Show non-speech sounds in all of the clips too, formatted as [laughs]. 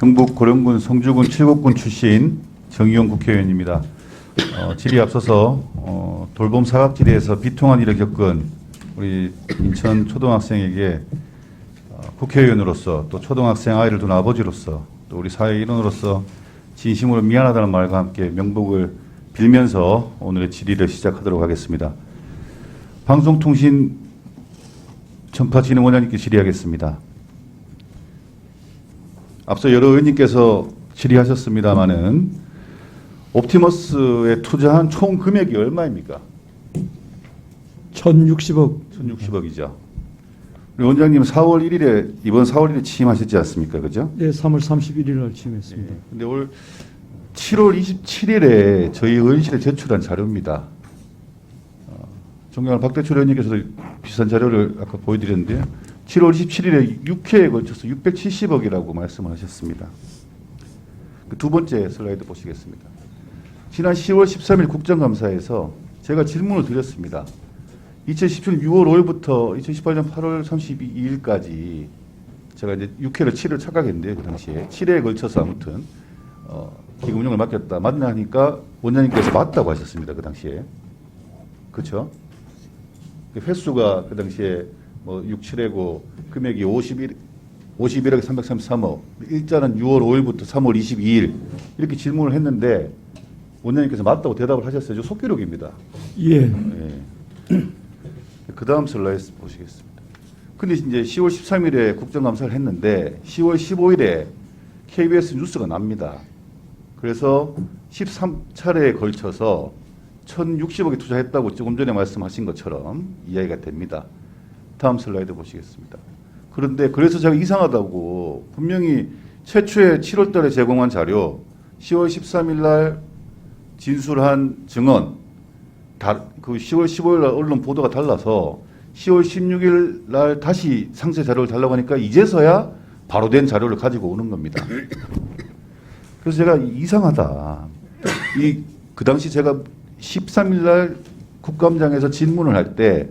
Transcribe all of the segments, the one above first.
경북 고령군 성주군 칠곡군 출신 정의용 국회의원입니다. 어, 질의 앞서서 어, 돌봄 사각지대에서 비통한 일을 겪은 우리 인천 초등학생에게 어, 국회의원으로서 또 초등학생 아이를 둔 아버지로서 또 우리 사회 일원으로서 진심으로 미안하다는 말과 함께 명복을 빌면서 오늘의 질의를 시작하도록 하겠습니다. 방송통신 전파진흥원장님께 질의하겠습니다. 앞서 여러 의원님께서 질의하셨습니다마는 옵티머스에 투자한 총 금액이 얼마입니까? 1060억 1,060억이죠. 우리 원장님 4월 1일에 이번 4월 1일에 취임하셨지 않습니까? 그죠? 네, 3월 31일 날 취임했습니다. 근데 올 7월 27일에 저희 의원실에 제출한 자료입니다. 어, 존경하는 박대출 의원님께서도 비슷한 자료를 아까 보여드렸는데요. 7월 27일에 6회에 걸쳐서 670억이라고 말씀을 하셨습니다. 그 두 번째 슬라이드 보시겠습니다. 지난 10월 13일 국정감사에서 제가 질문을 드렸습니다. 2017년 6월 5일부터 2018년 8월 32일까지 제가 이제 6회를 7을 착각했는데 그 당시에 7회에 걸쳐서 아무튼 어, 기금 운영을 맡겼다. 맞나 하니까 원장님께서 맞다고 하셨습니다. 그 당시에. 그렇죠? 그 횟수가 그 당시에 뭐 6, 7회고 금액이 51 51억 333억. 일자는 6월 5일부터 3월 22일 이렇게 질문을 했는데 원장님께서 맞다고 대답을 하셨어요. 저 속기록입니다. 예, 예. 그 다음 슬라이드 보시겠습니다. 근데 이제 10월 13일에 국정감사를 했는데 10월 15일에 KBS 뉴스가 납니다. 그래서 13차례에 걸쳐서 1,060억에 투자했다고 조금 전에 말씀하신 것처럼 이야기가 됩니다. 다음 슬라이드 보시겠습니다. 그런데 그래서 제가 이상하다고 분명히 최초에 7월 달에 제공한 자료 10월 13일 날 진술한 증언 다, 그 10월 15일 날 언론 보도가 달라서 10월 16일 날 다시 상세 자료를 달라고 하니까 이제서야 바로 된 자료를 가지고 오는 겁니다. [laughs] 그래서 제가 이상하다. 이 그 당시 제가 13일 날 국감장에서 질문을 할 때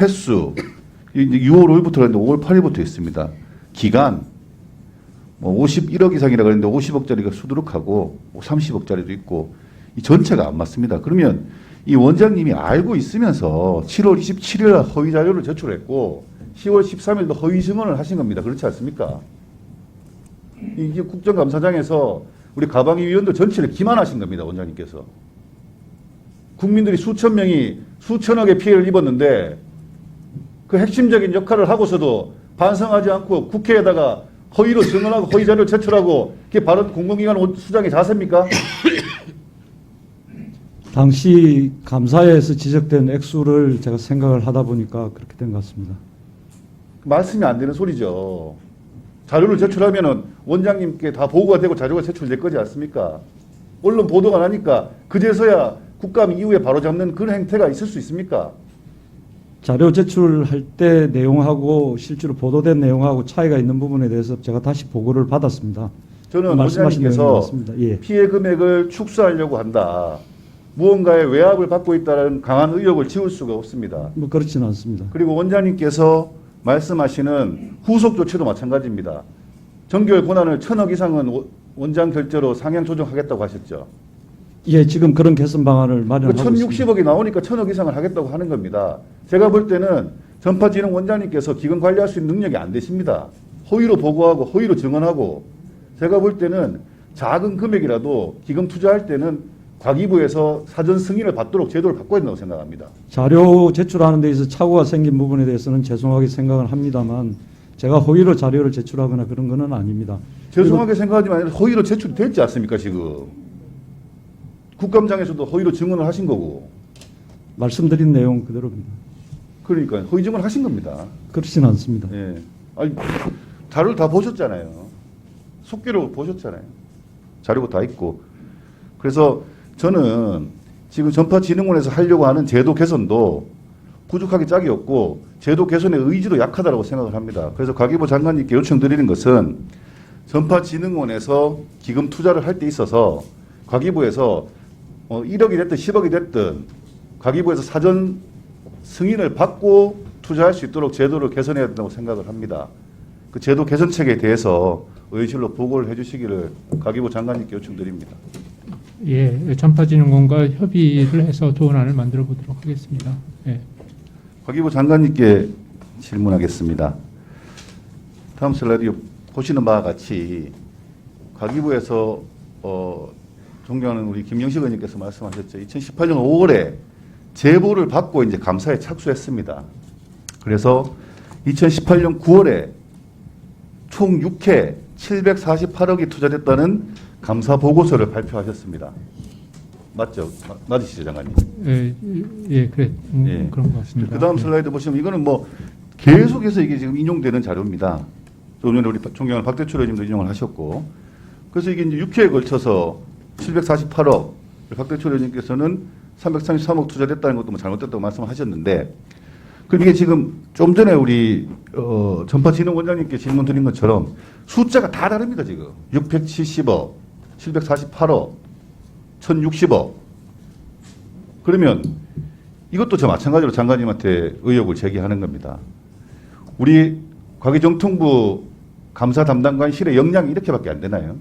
횟수 6월 5일부터 했는데 5월 8일부터 했습니다. 기간 뭐 51억 이상이라고 했는데 50억짜리가 수두룩하고 30억짜리도 있고 이 전체가 안 맞습니다. 그러면 이 원장님이 알고 있으면서 7월 27일 날 허위 자료를 제출했고 10월 13일도 허위 증언을 하신 겁니다. 그렇지 않습니까? 이게 국정감사장에서 우리 가방위 위원들 전체를 기만하신 겁니다. 원장님께서. 국민들이 수천 명이 수천억의 피해를 입었는데 그 핵심적인 역할을 하고서도 반성하지 않고 국회에다가 허위로 증언하고 허위 자료를 제출하고 그게 바로 공공기관 수장의 자세입니까? [coughs] 당시 감사에서 지적된 액수를 제가 생각을 하다 보니까 그렇게 된 것 같습니다. 말씀이 안 되는 소리죠. 자료를 제출하면은 원장님께 다 보고가 되고 자료가 제출될 거지 않습니까? 언론 보도가 나니까 그제서야 국감 이후에 바로 잡는 그런 행태가 있을 수 있습니까? 자료 제출할 때 내용하고 실제로 보도된 내용하고 차이가 있는 부분에 대해서 제가 다시 보고를 받았습니다. 저는 말씀하신 내용이 원장님께서. 예. 피해 금액을 축소하려고 한다. 무언가의 외압을 받고 있다는 강한 의혹을 지울 수가 없습니다. 뭐 그렇지는 않습니다. 그리고 원장님께서 말씀하시는 후속 조치도 마찬가지입니다. 정결 권한을 천억 이상은 원- 원장 결제로 상향 조정하겠다고 하셨죠. 예, 지금 그런 개선 방안을 그 마련하고 있습니다. 1060억이 나오니까 천억 이상을 하겠다고 하는 겁니다. 제가 볼 때는 전파진흥 원장님께서 기금 관리할 수 있는 능력이 안 되십니다. 허위로 보고하고 허위로 증언하고 제가 볼 때는 작은 금액이라도 기금 투자할 때는 과기부에서 사전 승인을 받도록 제도를 바꿔야 된다고 생각합니다. 자료 제출하는 데 있어서 착오가 생긴 부분에 대해서는 죄송하게 생각을 합니다만 제가 허위로 자료를 제출하거나 그런 거는 아닙니다. 죄송하게 생각하지만 허위로 제출이 됐지 않습니까 지금 국감장에서도 허위로 증언을 하신 거고 말씀드린 내용 그대로입니다. 그러니까 허위 증언을 하신 겁니다. 그렇지는 않습니다. 예. 아니 자료를 다 보셨잖아요. 속기록 보셨잖아요. 자료가 다 있고 그래서 저는 지금 전파진흥원에서 하려고 하는 제도 개선도 부족하게 짝이 없고 제도 개선의 의지도 약하다고 생각을 합니다. 그래서 과기부 장관님께 요청드리는 것은 전파진흥원에서 기금 투자를 할 때 있어서 과기부에서 어, 1억이 됐든 10억이 됐든 과기부에서 사전 승인을 받고 투자할 수 있도록 제도를 개선해야 된다고 생각을 합니다. 그 제도 개선책에 대해서 의원실로 보고를 해주시기를 가기부 장관님께 요청드립니다. 예, 전파진흥원과 협의를 해서 좋은 안을 만들어 보도록 하겠습니다. 예. 과기부 장관님께 질문하겠습니다. 다음 슬라이드 보시는 바와 같이 과기부에서 어, 존경하는 우리 김영식 의원님께서 말씀하셨죠. 2018년 5월에 제보를 받고 이제 감사에 착수했습니다. 그래서 2018년 9월에 총 6회 748억이 투자됐다는 감사 보고서를 발표하셨습니다. 맞죠? 마- 맞으시죠, 장관님? 예, 예, 그래, 음, 예. 그런 것 같습니다. 그 다음 예. 슬라이드 보시면 이거는 뭐 계속해서 이게 지금 인용되는 자료입니다. 조금 전에 우리 존경하는 박대출 의원님도 인용을 하셨고 그래서 이게 이제 6회에 걸쳐서 748억 박대출 의원님께서는 333억 투자됐다는 것도 뭐 잘못됐다고 말씀하셨는데 그럼 이게 지금 좀 전에 우리 어, 전파진흥 원장님께 질문 드린 것처럼 숫자가 다 다릅니다 지금 670억, 748억, 1060억 그러면 이것도 저 마찬가지로 장관님한테 의혹을 제기하는 겁니다. 우리 과기정통부 감사 담당관실의 역량이 이렇게밖에 안 되나요?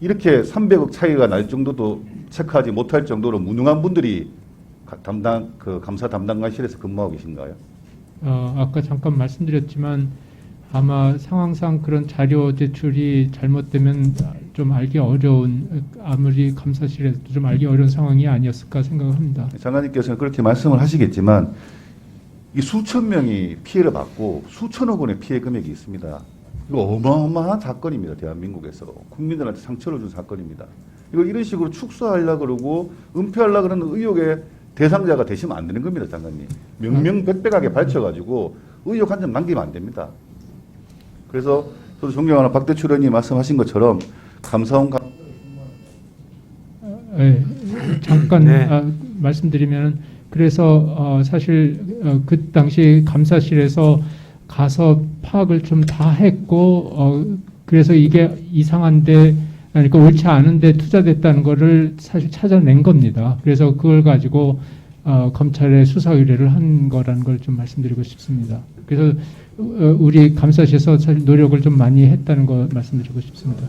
이렇게 300억 차이가 날 정도도 체크하지 못할 정도로 무능한 분들이 가- 담당 그 감사 담당관실에서 근무하고 계신가요? 어, 아까 잠깐 말씀드렸지만 아마 상황상 그런 자료 제출이 잘못되면 좀 알기 어려운 아무리 감사실에도 좀 알기 어려운 상황이 아니었을까 생각합니다. 장관님께서는 그렇게 말씀을 하시겠지만 이 수천 명이 피해를 받고 수천억 원의 피해 금액이 있습니다. 이거 어마어마한 사건입니다. 대한민국에서 국민들한테 상처를 준 사건입니다. 이걸 이런 식으로 축소하려 그러고 은폐하려 그러는 의혹의 대상자가 되시면 안 되는 겁니다, 장관님. 명명백백하게 밝혀가지고 의혹 한 점 남기면 안 됩니다. 그래서 저도 존경하는 박대출 의원님 말씀하신 것처럼 감사원 감 예, 잠깐 네. 아, 말씀드리면 그래서 어, 사실 어, 그 당시 감사실에서 가서 파악을 좀 다 했고 어, 그래서 이게 이상한데 그러니까 옳지 않은데 투자됐다는 거를 사실 찾아낸 겁니다. 그래서 그걸 가지고 어, 검찰에 수사 의뢰를 한 거라는 걸 좀 말씀드리고 싶습니다. 그래서 어, 우리 감사실에서 사실 노력을 좀 많이 했다는 거 말씀드리고 싶습니다.